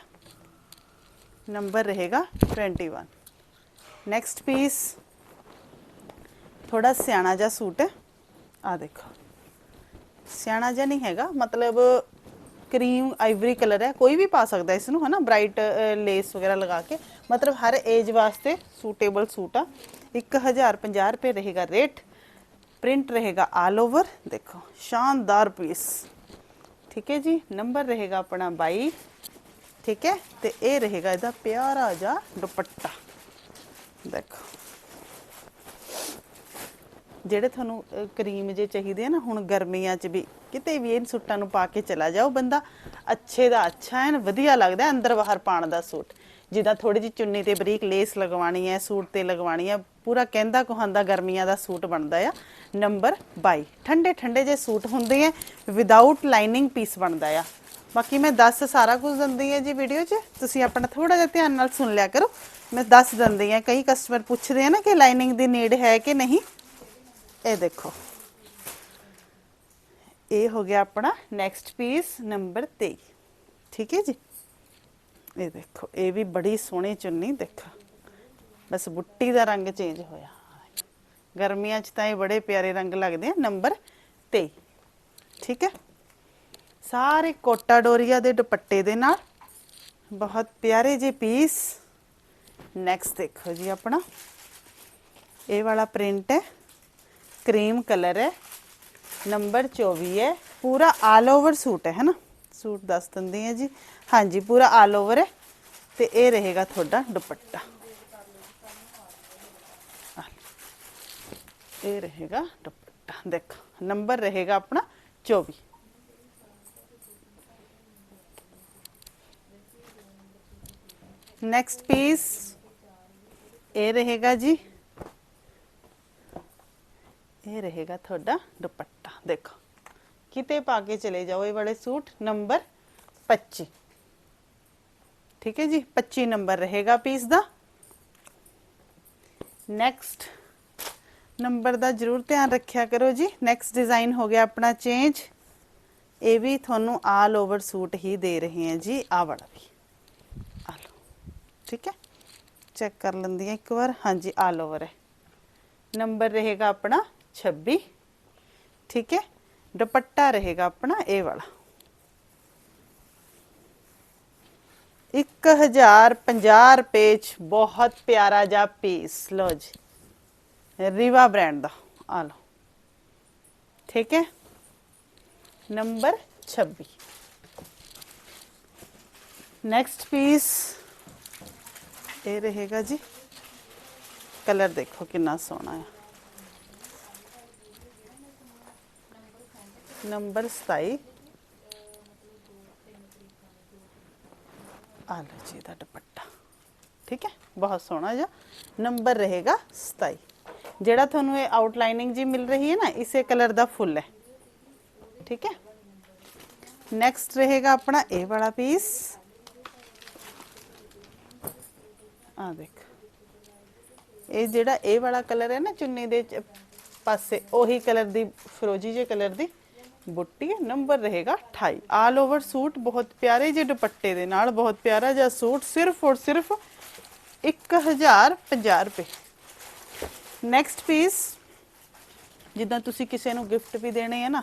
Speaker 1: ਨੰਬਰ ਰਹੇਗਾ 21 ਨੈਕਸਟ ਪੀਸ ਥੋੜਾ ਸਿਆਣਾ ਜਿਹਾ ਸੂਟ ਹੈ। ਆ ਦੇਖੋ। ਸਿਆਣਾ ਜਿਹਾ ਨਹੀਂ ਹੈਗਾ, ਮਤਲਬ ਕਰੀਮ ਆਈਵਰੀ ਕਲਰ ਹੈ। ਕੋਈ ਵੀ ਪਾ ਸਕਦਾ ਇਸ ਨੂੰ ਹਨਾ? ਬ੍ਰਾਈਟ ਲੇਸ ਵਗੈਰਾ ਲਗਾ ਕੇ। ਮਤਲਬ ਹਰ ਏਜ ਵਾਸਤੇ ਸੂਟੇਬਲ ਸੂਟ ਆ। 1050 ਰੁਪਏ ਰਹੇਗਾ ਰੇਟ ਪ੍ਰਿੰਟ ਰਹੇਗਾ ਆਲ ਓਵਰ ਦੇਖੋ, ਸ਼ਾਨਦਾਰ ਪੀਸ ਠੀਕ ਹੈ ਜੀ? ਨੰਬਰ ਰਹੇਗਾ ਆਪਣਾ 22 ਠੀਕ ਹੈ? ਤੇ ਇਹ ਰਹੇਗਾ ਇਹਦਾ ਪਿਆਰਾ ਜਿਹਾ ਦੁਪੱਟਾ। ਦੇਖੋ। ਜਿਹੜੇ ਤੁਹਾਨੂੰ ਕਰੀਮ ਜੇ ਚਾਹੀਦੇ ਆ ਨਾ, ਹੁਣ ਗਰਮੀਆਂ 'ਚ ਵੀ, ਕਿਤੇ ਵੀ ਇਹ ਸੂਟਾਂ ਨੂੰ ਪਾ ਕੇ ਚਲਾ ਜਾਓ ਬੰਦਾ। ਅੱਛੇ ਦਾ ਅੱਛਾ ਐਨ, ਵਧੀਆ ਲੱਗਦਾ ਅੰਦਰ ਬਾਹਰ ਪਾਣ ਦਾ ਸੂਟ। ਜਿੱਦਾਂ ਥੋੜੀ ਜਿਹੀ ਚੁੰਨੀ ਤੇ ਬਰੀਕ ਲੇਸ ਲਗਵਾਣੀ ਹੈ, ਸੂਟ ਤੇ ਲਗਵਾਣੀ ਹੈ, ਪੂਰਾ ਕਹਿੰਦਾ ਕਹਾਂਦਾ ਗਰਮੀਆਂ ਦਾ ਸੂਟ ਬਣਦਾ ਆ। ਨੰਬਰ 22 ਠੰਡੇ ਠੰਡੇ ਜੇ ਸੂਟ ਹੁੰਦੇ ਆ ਵਿਦਆਊਟ ਲਾਈਨਿੰਗ ਪੀਸ ਬਣਦਾ ਆ। ਬਾਕੀ ਮੈਂ ਦੱਸ ਸਾਰਾ ਕੁਝ ਦਿੰਦੀ ਹਾਂ ਜੀ ਵੀਡੀਓ 'ਚ, ਤੁਸੀਂ ਆਪਣਾ ਥੋੜਾ ਜਿਹਾ ਧਿਆਨ ਨਾਲ ਸੁਣ ਲਿਆ ਕਰੋ। ਮੈਂ ਦੱਸ ਦਿੰਦੀ ਹਾਂ ਕਈ ਕਸਟਮਰ ਪੁੱਛਦੇ ਆ ਨਾ ਕਿ ਲਾਈਨਿੰਗ ਦੀ ਨੀਡ ਹੈ ਕਿ ਨਹੀਂ। ਇਹ ਦੇਖੋ। ਇਹ ਹੋ ਗਿਆ ਆਪਣਾ ਨੈਕਸਟ ਪੀਸ ਨੰਬਰ 23 ਠੀਕ ਹੈ ਜੀ? ਇਹ ਦੇਖੋ, ਇਹ ਵੀ ਬੜੀ ਸੋਹਣੀ ਚੁੰਨੀ ਦੇਖੋ। ਬਸ ਬੁੱਟੀ ਦਾ ਰੰਗ ਚੇਂਜ ਹੋਇਆ। ਗਰਮੀਆਂ 'ਚ ਤਾਂ ਇਹ ਬੜੇ ਪਿਆਰੇ ਰੰਗ ਲੱਗਦੇ ਆ, ਨੰਬਰ 23 ਠੀਕ ਹੈ? ਸਾਰੇ ਕੋਟਾ ਡੋਰੀਆ ਦੇ ਦੁਪੱਟੇ ਦੇ ਨਾਲ ਬਹੁਤ ਪਿਆਰੇ ਜੇ ਪੀਸ। ਨੈਕਸਟ ਦੇਖੋ ਜੀ ਆਪਣਾ। ਇਹ ਵਾਲਾ ਪ੍ਰਿੰਟ ਹੈ। ਕਰੀਮ ਕਲਰ ਹੈ। ਨੰਬਰ 24 ਹੈ। ਪੂਰਾ ਆਲ ਓਵਰ ਸੂਟ ਹੈ ਹੈਨਾ ਸੂਟ ਦੱਸ ਦਿੰਦੇ ਆ ਜੀ। ਹਾਂਜੀ, ਪੂਰਾ ਆਲ ਓਵਰ ਹੈ। ਤੇ ਇਹ ਰਹੇਗਾ ਤੁਹਾਡਾ ਦੁਪੱਟਾ। ਇਹ ਰਹੇਗਾ ਦੁਪੱਟਾ। ਦੇਖ, ਨੰਬਰ ਰਹੇਗਾ ਆਪਣਾ 24 ਨੈਕਸਟ ਪੀਸ ਇਹ ਰਹੇਗਾ ਜੀ। ਇਹ ਰਹੇਗਾ ਤੁਹਾਡਾ ਦੁਪੱਟਾ। ਦੇਖੋ, ਕਿਤੇ ਪਾ ਕੇ ਚਲੇ ਜਾਓ ਇਹ ਵਾਲੇ ਸੂਟ ਨੰਬਰ 25 ਠੀਕ ਹੈ ਜੀ 25 ਨੰਬਰ ਰਹੇਗਾ ਪੀਸ ਦਾ। ਨੈਕਸਟ ਨੰਬਰ ਦਾ ਜ਼ਰੂਰ ਧਿਆਨ ਰੱਖਿਆ ਕਰੋ ਜੀ। ਨੈਕਸਟ ਡਿਜ਼ਾਈਨ ਹੋ ਗਿਆ ਆਪਣਾ ਚੇਂਜ ਇਹ ਵੀ ਤੁਹਾਨੂੰ ਆਲ ਓਵਰ ਸੂਟ ਹੀ ਦੇ ਰਹੇ ਹਾਂ ਜੀ ਆ ਵਾਲਾ ਵੀ। ਆ ਲਓ, ਠੀਕ ਹੈ? ਚੈੱਕ ਕਰ ਲੈਂਦੀ ਹਾਂ ਇੱਕ ਵਾਰ। ਹਾਂਜੀ ਆਲ ਓਵਰ ਹੈ। ਨੰਬਰ ਰਹੇਗਾ ਆਪਣਾ 26 ਠੀਕ ਹੈ? ਦੁਪੱਟਾ ਰਹੇਗਾ ਆਪਣਾ ਇਹ ਵਾਲਾ। 1050 ਰੁਪਏ ਚ ਬਹੁਤ ਪਿਆਰਾ ਜਿਹਾ ਪੀਸ ਲੋ ਜੀ। ਰੀਵਾ ਬ੍ਰਾਂਡ ਦਾ। ਆ ਲਓ। ਠੀਕ ਹੈ? ਨੰਬਰ 26 ਨੈਕਸਟ ਪੀਸ ਇਹ ਰਹੇਗਾ ਜੀ। ਕਲਰ ਦੇਖੋ ਕਿੰਨਾ ਸੋਹਣਾ ਹੈ ਨੰਬਰ 27 ਆ ਲਓ ਜੀ ਦਾ ਦੁਪੱਟਾ ਠੀਕ ਹੈ ਬਹੁਤ ਸੋਹਣਾ ਜਿਹਾ ਨੰਬਰ ਰਹੇਗਾ 27 ਜਿਹੜਾ ਤੁਹਾਨੂੰ ਇਹ ਆਊਟਲਾਈਨਿੰਗ ਜੀ ਮਿਲ ਰਹੀ ਹੈ ਨਾ ਇਸੇ ਕਲਰ ਦਾ ਫੁੱਲ ਹੈ ਠੀਕ ਹੈ ਨੈਕਸਟ ਰਹੇਗਾ ਆਪਣਾ ਇਹ ਵਾਲਾ ਪੀਸ ਆ ਦੇਖ ਇਹ ਜਿਹੜਾ ਇਹ ਵਾਲਾ ਕਲਰ ਹੈ ਨਾ ਚੁੰਨੀ ਦੇ ਚ- ਪਾਸੇ ਉਹੀ ਕਲਰ ਦੀ ਫਰੋਜੀ ਜੇ ਕਲਰ ਦੀ ਬੁੱਟੀ ਹੈ, ਨੰਬਰ ਰਹੇਗਾ 28 ਆਲ ਓਵਰ ਸੂਟ ਬਹੁਤ ਪਿਆਰੇ ਜਿਹੇ ਦੁਪੱਟੇ ਦੇ ਨਾਲ, ਬਹੁਤ ਪਿਆਰਾ ਜਿਹਾ ਸੂਟ, ਸਿਰਫ ਔਰ ਸਿਰਫ 1050 ਰੁਪਏ। ਨੈਕਸਟ ਪੀਸ ਜਿੱਦਾਂ ਤੁਸੀਂ ਕਿਸੇ ਨੂੰ ਗਿਫਟ ਵੀ ਦੇਣੇ ਆ ਨਾ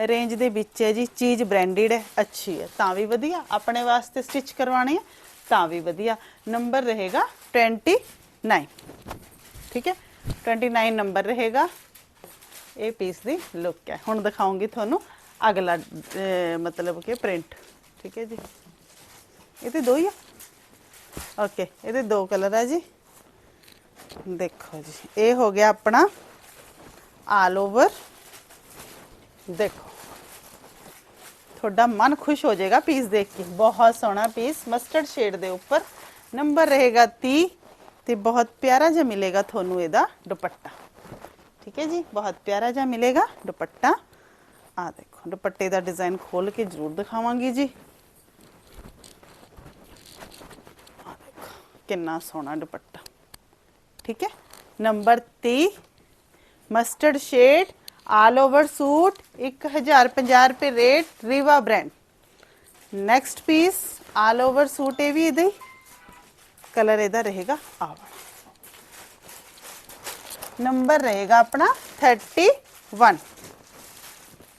Speaker 1: ਰੇਂਜ ਦੇ ਵਿੱਚ ਹੈ ਜੀ, ਚੀਜ਼ ਬ੍ਰਾਂਡਡ ਹੈ, ਅੱਛੀ ਹੈ, ਤਾਂ ਵੀ ਵਧੀਆ। ਆਪਣੇ ਵਾਸਤੇ ਸਟਿਚ ਕਰਵਾਣੀ ਹੈ ਤਾਂ ਵੀ ਵਧੀਆ। ਨੰਬਰ ਰਹੇਗਾ 29 ਠੀਕ ਹੈ? 29 ਨੰਬਰ ਰਹੇਗਾ। ਇਹ ਪੀਸ ਦੀ ਲੁੱਕ ਹੈ। ਹੁਣ ਦਿਖਾਉਂਗੀ ਤੁਹਾਨੂੰ ਅਗਲਾ ਮਤਲਬ ਕਿ ਪ੍ਰਿੰਟ ਠੀਕ ਹੈ ਜੀ? ਇਹਦੇ ਦੋ ਹੀ ਆ? ਓਕੇ ਇਹਦੇ ਦੋ ਕਲਰ ਆ ਜੀ। ਦੇਖੋ ਜੀ, ਇਹ ਹੋ ਗਿਆ ਆਪਣਾ ਆਲ ਓਵਰ ਦੇਖੋ, ਤੁਹਾਡਾ ਮਨ ਖੁਸ਼ ਹੋ ਜਾਏਗਾ ਪੀਸ ਦੇਖ ਕੇ। ਬਹੁਤ ਸੋਹਣਾ ਪੀਸ ਮਸਟਰਡ ਸ਼ੇਡ ਦੇ ਉੱਪਰ। ਨੰਬਰ ਰਹੇਗਾ 30 ਤੇ ਬਹੁਤ ਪਿਆਰਾ ਜਿਹਾ ਮਿਲੇਗਾ ਤੁਹਾਨੂੰ ਇਹਦਾ ਦੁਪੱਟਾ। ਠੀਕ ਹੈ ਜੀ ਬਹੁਤ ਪਿਆਰਾ ਜਿਹਾ ਮਿਲੇਗਾ ਦੁਪੱਟਾ ਆ ਦੇਖੋ ਦੁਪੱਟੇ ਦਾ ਡਿਜ਼ਾਈਨ ਖੋਲ ਕੇ ਜ਼ਰੂਰ ਦਿਖਾਵਾਂਗੀ ਜੀ ਆ ਦੇਖੋ ਕਿੰਨਾ ਸੋਹਣਾ ਦੁਪੱਟਾ ਠੀਕ ਹੈ number 30 mustard shade all over suit 1050 ਰੁਪਏ rate Riva brand next piece all over suit ਇਹ ਵੀ ਇਹਦਾ ਹੀ ਕਲਰ ਇਹਦਾ ਰਹੇਗਾ ਆ ਵਾਲਾ ਨੰਬਰ ਰਹੇਗਾ ਆਪਣਾ 31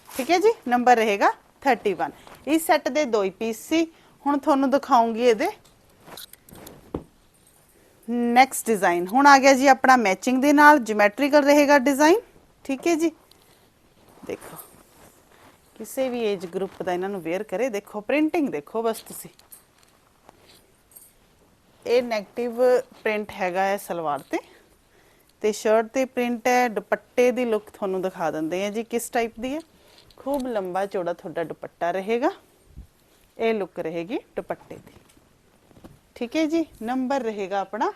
Speaker 1: ਠੀਕ ਹੈ ਜੀ? ਨੰਬਰ ਰਹੇਗਾ 31 ਇਸ ਸੈੱਟ ਦੇ ਦੋ ਹੀ ਪੀਸ ਸੀ। ਹੁਣ ਤੁਹਾਨੂੰ ਦਿਖਾਉਂਗੀ ਇਹਦੇ। ਨੈਕਸਟ ਡਿਜ਼ਾਈਨ ਹੁਣ ਆ ਗਿਆ ਜੀ ਆਪਣਾ ਮੈਚਿੰਗ ਦੇ ਨਾਲ। ਜਿਓਮੈਟ੍ਰੀਕਲ ਰਹੇਗਾ ਡਿਜ਼ਾਈਨ ਠੀਕ ਹੈ ਜੀ? ਦੇਖੋ। ਕਿਸੇ ਵੀ ਏਜ ਗਰੁੱਪ ਦਾ ਇਹਨਾਂ ਨੂੰ ਵੇਅਰ ਕਰੇ। ਦੇਖੋ ਪ੍ਰਿੰਟਿੰਗ ਦੇਖੋ ਬਸ ਤੁਸੀਂ। ਇਹ 네ਗੇਟਿਵ ਪ੍ਰਿੰਟ ਹੈਗਾ ਹੈ ਸਲਵਾਰ ਤੇ। ਤੇ ਸ਼ਰਟ ਤੇ ਪ੍ਰਿੰਟ ਹੈ, ਦੁਪੱਟੇ ਦੀ ਲੁੱਕ ਤੁਹਾਨੂੰ ਦਿਖਾ ਦਿੰਦੇ ਆ ਜੀ ਕਿਸ ਟਾਈਪ ਦੀ ਹੈ। ਖੂਬ ਲੰਬਾ ਚੌੜਾ ਤੁਹਾਡਾ ਦੁਪੱਟਾ ਰਹੇਗਾ। ਇਹ ਲੁੱਕ ਰਹੇਗੀ ਦੁਪੱਟੇ ਦੀ। ਠੀਕ ਹੈ ਜੀ ਨੰਬਰ ਰਹੇਗਾ ਆਪਣਾ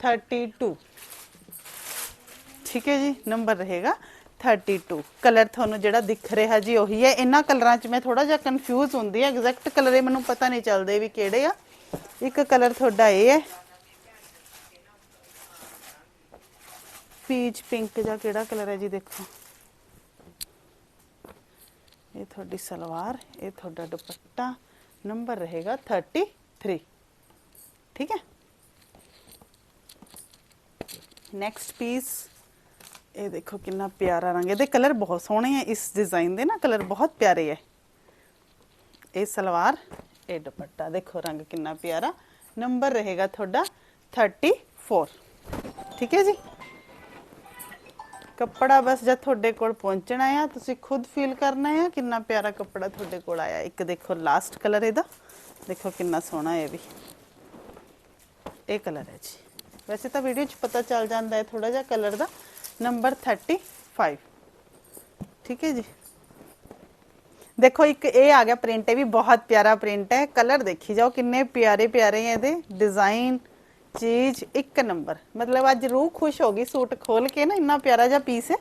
Speaker 1: 32 ਠੀਕ ਹੈ ਜੀ ਨੰਬਰ ਰਹੇਗਾ 32 ਕਲਰ ਤੁਹਾਨੂੰ ਜਿਹੜਾ ਦਿਖ ਰਿਹਾ ਜੀ ਉਹੀ ਹੈ। ਇਹਨਾਂ ਕਲਰਾਂ 'ਚ ਮੈਂ ਥੋੜਾ ਜਿਹਾ ਕਨਫਿਊਜ਼ ਹੁੰਦੀ ਹੈ। ਐਗਜ਼ੈਕਟ ਕਲਰ ਇਹ ਮੈਨੂੰ ਪਤਾ ਨਹੀਂ ਚੱਲਦੇ ਵੀ ਕਿਹੜੇ ਆ। ਇੱਕ ਕਲਰ ਤੁਹਾਡਾ ਇਹ ਹੈ ਪੀਚ ਪਿੰਕ ਜਾਂ ਕਿਹੜਾ ਕਲਰ ਹੈ ਜੀ ਦੇਖੋ। ਇਹ ਤੁਹਾਡੀ ਸਲਵਾਰ, ਇਹ ਤੁਹਾਡਾ ਦੁਪੱਟਾ, ਨੰਬਰ ਰਹੇਗਾ 33 ਠੀਕ ਹੈ? ਨੈਕਸਟ ਪੀਸ ਇਹ ਦੇਖੋ ਕਿੰਨਾ ਪਿਆਰਾ ਰੰਗ ਇਹਦੇ ਕਲਰ ਬਹੁਤ ਸੋਹਣੇ ਹੈ, ਇਸ ਡਿਜ਼ਾਈਨ ਦੇ ਨਾ ਕਲਰ ਬਹੁਤ ਪਿਆਰੇ ਹੈ। ਇਹ ਸਲਵਾਰ, ਇਹ ਦੁਪੱਟਾ, ਦੇਖੋ ਰੰਗ ਕਿੰਨਾ ਪਿਆਰਾ। ਨੰਬਰ ਰਹੇਗਾ ਤੁਹਾਡਾ 34 ਠੀਕ ਹੈ ਜੀ? ਕੱਪੜਾ ਬਸ ਜਦ ਤੁਹਾਡੇ ਕੋਲ ਪਹੁੰਚਣਾ ਆ, ਤੁਸੀਂ ਖੁਦ ਫੀਲ ਕਰਨਾ ਆ, ਕਿੰਨਾ ਪਿਆਰਾ ਕੱਪੜਾ ਤੁਹਾਡੇ ਕੋਲ ਆਇਆ। ਇੱਕ ਦੇਖੋ ਲਾਸਟ ਕਲਰ ਇਹਦਾ। ਦੇਖੋ ਕਿੰਨਾ ਸੋਹਣਾ ਹੈ ਵੀ। ਇਹ ਕਲਰ ਹੈ ਜੀ। ਵੈਸੇ ਤਾਂ ਵੀਡੀਓ 'ਚ ਪਤਾ ਚੱਲ ਜਾਂਦਾ ਹੈ ਥੋੜਾ ਜਿਹਾ ਕਲਰ ਦਾ। ਨੰਬਰ 35 ਠੀਕ ਹੈ ਜੀ? ਦੇਖੋ ਇੱਕ ਇਹ ਆ ਗਿਆ ਪ੍ਰਿੰਟ ਇਹ ਵੀ ਬਹੁਤ ਪਿਆਰਾ ਪ੍ਰਿੰਟ ਹੈ। ਕਲਰ ਦੇਖੀ ਜਾਓ, ਕਿੰਨੇ ਪਿਆਰੇ ਪਿਆਰੇ ਹੈ ਇਹਦੇ। ਡਿਜ਼ਾਈਨ ਚੀਜ਼ ਇੱਕ ਨੰਬਰ। ਮਤਲਬ ਅੱਜ ਰੂਹ ਖੁਸ਼ ਹੋ ਗਈ, ਸੂਟ ਖੋਲ ਕੇ ਨਾ ਇੰਨਾ ਪਿਆਰਾ ਜਿਹਾ ਪੀਸ ਹੈ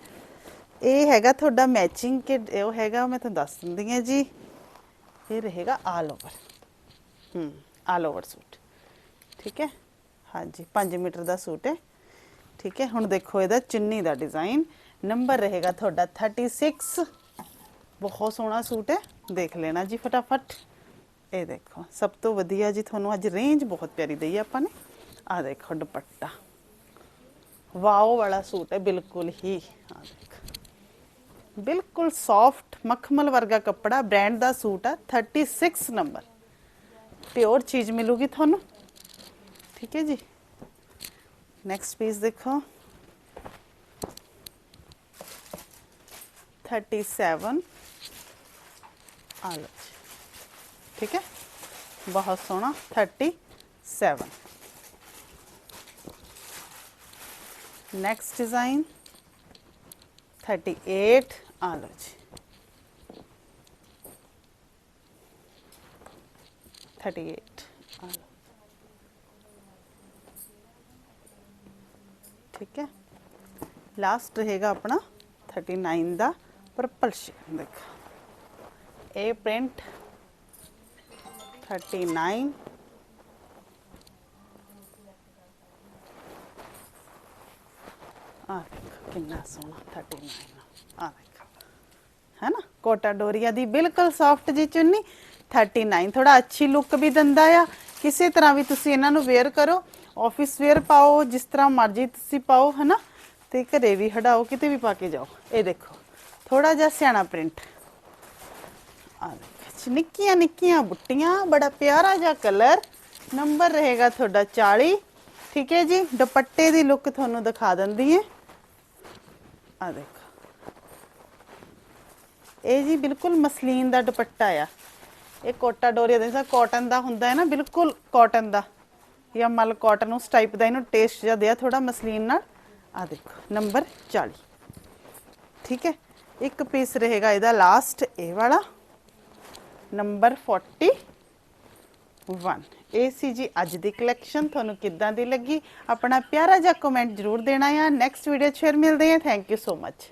Speaker 1: ਇਹ ਹੈਗਾ ਤੁਹਾਡਾ ਮੈਚਿੰਗ ਕਿ ਉਹ ਹੈਗਾ ਮੈਂ ਤੁਹਾਨੂੰ ਦੱਸ ਦਿੰਦੀ ਹਾਂ ਜੀ। ਇਹ ਰਹੇਗਾ ਆਲ ਓਵਰ ਹੂੰ ਆਲ ਓਵਰ ਸੂਟ ਠੀਕ ਹੈ? ਹਾਂਜੀ 5 ਮੀਟਰ ਦਾ ਸੂਟ ਹੈ। ਠੀਕ ਹੈ? ਹੁਣ ਦੇਖੋ ਇਹਦਾ ਚੁੰਨੀ ਦਾ ਡਿਜ਼ਾਈਨ ਨੰਬਰ ਰਹੇਗਾ ਤੁਹਾਡਾ 36 ਬਹੁਤ ਸੋਹਣਾ ਸੂਟ ਹੈ। ਦੇਖ ਲੈਣਾ ਜੀ ਫਟਾਫਟ। ਇਹ ਦੇਖੋ, ਸਭ ਤੋਂ ਵਧੀਆ ਜੀ ਤੁਹਾਨੂੰ ਅੱਜ ਰੇਂਜ ਬਹੁਤ ਪਿਆਰੀ ਦਈ ਆਪਾਂ ਨੇ। ਆ ਦੇਖੋ ਦੁਪੱਟਾ ਵਾਓ ਵਾਲਾ ਸੂਟ ਹੈ ਬਿਲਕੁਲ ਹੀ ਆ ਦੇਖ ਬਿਲਕੁਲ ਸੌਫਟ ਮਖਮਲ ਵਰਗਾ ਕੱਪੜਾ ਬ੍ਰਾਂਡ ਦਾ ਸੂਟ ਆ 36 ਨੰਬਰ ਪਿਓਰ ਚੀਜ਼ ਮਿਲੂਗੀ ਤੁਹਾਨੂੰ ਠੀਕ ਹੈ ਜੀ ਨੈਕਸਟ ਪੀਸ ਦੇਖੋ 37 ਆ ਲਓ ਜੀ ਠੀਕ ਹੈ ਬਹੁਤ ਸੋਹਣਾ 37 ਨੈਕਸਟ ਡਿਜ਼ਾਈਨ 38 ਆ ਲਓ ਜੀ 38 ਆ ਲਓ ਠੀਕ ਹੈ ਲਾਸਟ ਰਹੇਗਾ ਆਪਣਾ 39 ਦਾ ਪਰਪਲ ਸ਼ੇਡ ਦੇਖੋ ਇਹ ਪ੍ਰਿੰਟ 39 ਆ ਦੇਖੋ ਕਿੰਨਾ ਸੋਹਣਾ 39 ਆ ਦੇਖੋ ਹੈ ਕੋਟਾ ਡੋਰੀਆ ਦੀ ਬਿਲਕੁਲ ਸੌਫਟ ਜੀ ਚੁੰਨੀ। 39 ਥੋੜਾ ਅੱਛੀ ਲੁੱਕ ਵੀ ਦਿੰਦਾ ਆ। ਕਿਸੇ ਤਰ੍ਹਾਂ ਵੀ ਤੁਸੀਂ ਇਹਨਾਂ ਨੂੰ ਵੇਅਰ ਕਰੋ। ਆਫਿਸ ਵੇਅਰ ਪਾਓ, ਜਿਸ ਤਰ੍ਹਾਂ ਮਰਜ਼ੀ ਤੁਸੀਂ ਪਾਓ ਹੈ ਨਾ ਤੇ ਘਰੇ ਵੀ ਹਟਾਓ ਕਿਤੇ ਵੀ ਪਾ ਕੇ ਜਾਓ। ਇਹ ਦੇਖੋ ਥੋੜਾ ਜਿਹਾ ਸਿਆਣਾ ਪ੍ਰਿੰਟ ਆ ਦੇਖੋ ਨਿੱਕੀਆਂ ਨਿੱਕੀਆਂ ਬੁੱਟੀਆਂ, ਬੜਾ ਪਿਆਰਾ ਜਿਹਾ ਕਲਰ ਨੰਬਰ ਰਹੇਗਾ ਤੁਹਾਡਾ 40 ਠੀਕ ਹੈ ਜੀ? ਦੁਪੱਟੇ ਦੀ ਲੁੱਕ ਤੁਹਾਨੂੰ ਦਿਖਾ ਦਿੰਦੀ ਹੈ। ਆ ਦੇਖੋ। ਇਹ ਜੀ ਬਿਲਕੁਲ ਮਸਲੀਨ ਦਾ ਦੁਪੱਟਾ ਆ। ਇਹ ਕੋਟਾ ਡੋਰੀਆ ਦੇ ਕਾਟਨ ਦਾ ਹੁੰਦਾ ਹੈ ਨਾ, ਬਿਲਕੁਲ ਕਾਟਨ ਦਾ। ਜਾਂ ਮਲ ਕਾਟਨ ਉਸ ਟਾਈਪ ਦਾ, ਇਹਨੂੰ ਟੇਸਟ ਜਿਹਾ ਦਿਆ ਥੋੜਾ ਮਸਲੀਨ ਨਾਲ। ਆ ਦੇਖੋ ਨੰਬਰ 40 ਠੀਕ ਹੈ, ਇੱਕ ਪੀਸ ਰਹੇਗਾ ਇਹਦਾ ਲਾਸਟ ਇਹ ਵਾਲਾ। ਨੰਬਰ 41 ਇਹ ਸੀ ਜੀ ਅੱਜ ਦੀ ਕਲੈਕਸ਼ਨ ਤੁਹਾਨੂੰ ਕਿੱਦਾਂ ਦੀ ਲੱਗੀ? ਆਪਣਾ ਪਿਆਰਾ ਜਿਹਾ ਕਮੈਂਟ ਜ਼ਰੂਰ ਦੇਣਾ ਆ। ਨੈਕਸਟ ਵੀਡੀਓ 'ਚ ਫਿਰ ਮਿਲਦੇ ਹਾਂ ਥੈਂਕ ਯੂ ਸੋ ਮਚ